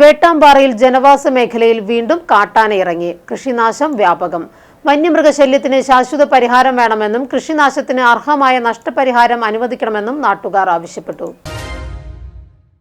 വേട്ടാമ്പാറയിൽ ജനവാസ മേഖലയിൽ വീണ്ടും കാട്ടാനയിറങ്ങി കൃഷിനാശം വ്യാപകം. വന്യമൃഗശല്യത്തിന് ശാശ്വത പരിഹാരം വേണമെന്നും കൃഷിനാശത്തിന് അർഹമായ നഷ്ടപരിഹാരം അനുവദിക്കണമെന്നും നാട്ടുകാർ ആവശ്യപ്പെട്ടു.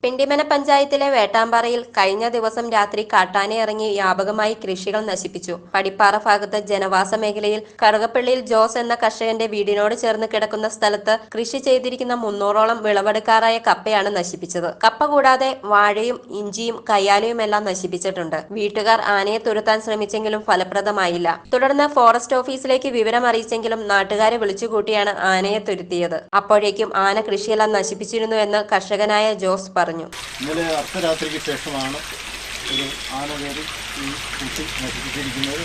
പിണ്ടിമന പഞ്ചായത്തിലെ വേട്ടാമ്പാറയിൽ കഴിഞ്ഞ ദിവസം രാത്രി കാട്ടാനെ ഇറങ്ങി വ്യാപകമായി കൃഷികൾ നശിപ്പിച്ചു. പടിപ്പാറ ഭാഗത്ത് ജനവാസ മേഖലയിൽ കറുകപ്പള്ളിയിൽ ജോസ് എന്ന കർഷകന്റെ വീടിനോട് ചേർന്ന് കിടക്കുന്ന സ്ഥലത്ത് കൃഷി ചെയ്തിരിക്കുന്ന മുന്നൂറോളം വിളവെടുക്കാറായ കപ്പയാണ് നശിപ്പിച്ചത്. കപ്പ കൂടാതെ വാഴയും ഇഞ്ചിയും കയ്യാലയും എല്ലാം നശിപ്പിച്ചിട്ടുണ്ട്. വീട്ടുകാർ ആനയെ തുരത്താൻ ശ്രമിച്ചെങ്കിലും ഫലപ്രദമായില്ല. തുടർന്ന് ഫോറസ്റ്റ് ഓഫീസിലേക്ക് വിവരം അറിയിച്ചെങ്കിലും നാട്ടുകാരെ വിളിച്ചുകൂട്ടിയാണ് ആനയെ തുരുത്തിയത്. അപ്പോഴേക്കും ആന കൃഷിയെല്ലാം നശിപ്പിച്ചിരുന്നുവെന്ന് കർഷകനായ ജോസ് പറഞ്ഞു ഇന്നലെ അർദ്ധരാത്രിക്ക് ശേഷമാണ് ഒരു ആന കയറി ഈ കുട്ടി നശിപ്പിച്ചിരിക്കുന്നത്.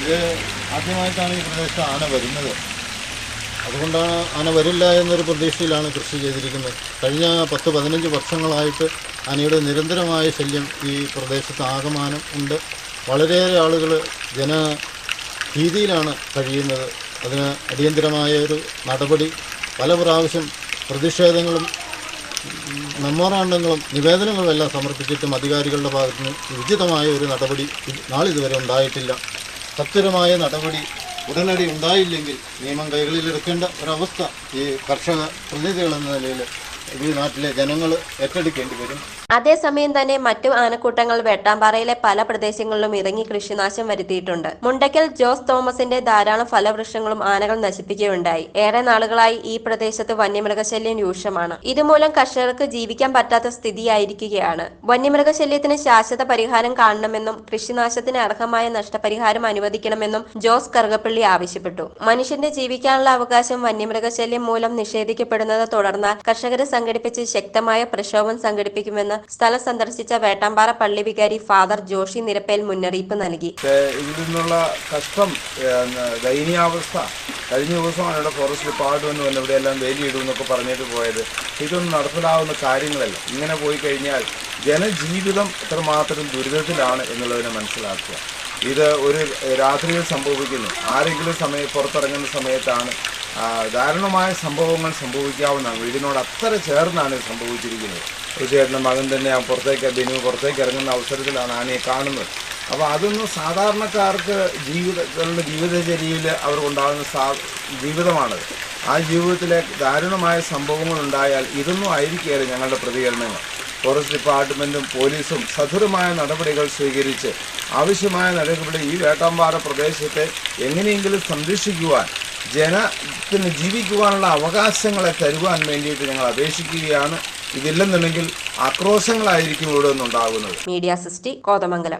ഇത് ആദ്യമായിട്ടാണ് ഈ പ്രദേശത്ത് ആന വരുന്നത്. അതുകൊണ്ടാണ് ആന വരില്ല എന്നൊരു പ്രതീക്ഷയിലാണ് കൃഷി ചെയ്തിരിക്കുന്നത്. കഴിഞ്ഞ പത്ത് പതിനഞ്ച് വർഷങ്ങളായിട്ട് ആനയുടെ നിരന്തരമായ ശല്യം ഈ പ്രദേശത്ത് ആകമാനം ഉണ്ട്. വളരെയേറെ ആളുകൾ ജന ഭീതിയിലാണ് കഴിയുന്നത്. അതിന് അടിയന്തരമായ ഒരു നടപടി. പല പ്രാവശ്യം പ്രതിഷേധങ്ങളും മെമ്മോറാണ്ടങ്ങളും നിവേദനങ്ങളും എല്ലാം സമർപ്പിച്ചിട്ടും അധികാരികളുടെ ഭാഗത്ത് നിന്ന് ഉചിതമായ ഒരു നടപടി നാളിതുവരെ ഉണ്ടായിട്ടില്ല. സത്വരമായ നടപടി ഉടനടി ഉണ്ടായില്ലെങ്കിൽ നിയമം കൈകളിലെടുക്കേണ്ട ഒരവസ്ഥ ഈ കർഷക പ്രതിനിധികൾ എന്ന നിലയിൽ ജനങ്ങൾ ഏറ്റെടുക്കേണ്ടി വരും. അതേസമയം തന്നെ മറ്റു ആനക്കൂട്ടങ്ങൾ വെട്ടാമ്പാറയിലെ പല പ്രദേശങ്ങളിലും ഇറങ്ങി കൃഷിനാശം വരുത്തിയിട്ടുണ്ട്. മുണ്ടക്കൽ ജോസ് തോമസിന്റെ ധാരാളം ഫലവൃക്ഷങ്ങളും ആനകൾ നശിപ്പിക്കുകയുണ്ടായി. ഏറെ നാളുകളായി ഈ പ്രദേശത്ത് വന്യമൃഗശല്യം രൂക്ഷമാണ്. ഇതുമൂലം കർഷകർക്ക് ജീവിക്കാൻ പറ്റാത്ത സ്ഥിതിയായിരിക്കുകയാണ്. വന്യമൃഗശല്യത്തിന് ശാശ്വത പരിഹാരം കാണണമെന്നും കൃഷിനാശത്തിന് അർഹമായ നഷ്ടപരിഹാരം അനുവദിക്കണമെന്നും ജോസ് കറുകപ്പള്ളി ആവശ്യപ്പെട്ടു. മനുഷ്യന്റെ ജീവിക്കാനുള്ള അവകാശം വന്യമൃഗശല്യം മൂലം നിഷേധിക്കപ്പെടുന്നത് തുടർന്നാൽ കർഷകരെ സംഘടിപ്പിച്ച് ശക്തമായ പ്രക്ഷോഭം സംഘടിപ്പിക്കുമെന്ന് സ്ഥലം സന്ദർശിച്ച വേട്ടാമ്പാറ പള്ളി വികാരി ഫാദർ ജോഷി നിരപ്പേൽ മുന്നറിയിപ്പ് നൽകി. ഇതിൽ നിന്നുള്ള കഷ്ടം ദയനീയാവസ്ഥ കഴിഞ്ഞ ദിവസമാണ് ഇവിടെ ഫോറസ്റ്റ് ഡിപ്പാർട്ട്മെന്റ് വന്ന് ഇവിടെയെല്ലാം വേലിയിടും എന്നൊക്കെ പറഞ്ഞിട്ട് പോയത്. ഇതൊന്നും നടപ്പിലാവുന്ന കാര്യങ്ങളല്ല. ഇങ്ങനെ പോയി കഴിഞ്ഞാൽ ജനജീവിതം എത്രമാത്രം ദുരിതത്തിലാണ് എന്നുള്ളതിനെ മനസ്സിലാക്കുക. ഇത് ഒരു രാത്രിയിൽ സംഭവിക്കുന്നു. ആരെങ്കിലും സമയം പുറത്തിറങ്ങുന്ന സമയത്താണ് ദാരുണമായ സംഭവങ്ങൾ സംഭവിക്കാവുന്നതാണ് വീടിനോട് അത്ര ചേർന്നാണ് സംഭവിച്ചിരിക്കുന്നത്. തീർച്ചയായിട്ടും മകൻ തന്നെ പുറത്തേക്ക് ബിനു പുറത്തേക്ക് ഇറങ്ങുന്ന അവസരത്തിലാണ് ആനയെ കാണുന്നത്. അപ്പോൾ അതൊന്നും സാധാരണക്കാർക്ക് ജീവിതങ്ങളുടെ ജീവിതചര്യയിൽ അവർക്കുണ്ടാകുന്ന സാ ജീവിതമാണത്. ആ ജീവിതത്തിലെ ദാരുണമായ സംഭവങ്ങൾ ഉണ്ടായാൽ ഇതൊന്നും ആയിരിക്കുകയില്ല ഞങ്ങളുടെ പ്രതികരണങ്ങൾ. ഫോറസ്റ്റ് ഡിപ്പാർട്ട്മെന്റും പോലീസും സധുരമായ നടപടികൾ സ്വീകരിച്ച് ആവശ്യമായ നടപടി ഈ വേട്ടാമ്പാറ പ്രദേശത്തെ എങ്ങനെയെങ്കിലും സംരക്ഷിക്കുവാൻ ജനത്തിന് ജീവിക്കുവാനുള്ള അവകാശങ്ങളെ തരുവാൻ വേണ്ടിയിട്ട് ഞങ്ങൾ അപേക്ഷിക്കുകയാണ്. ഇതില്ലെന്നുണ്ടെങ്കിൽ ആക്രോശങ്ങളായിരിക്കും ഇവിടെ നിന്നുണ്ടാകുന്നത്. മീഡിയ സിസ്റ്റി കോതമംഗലം.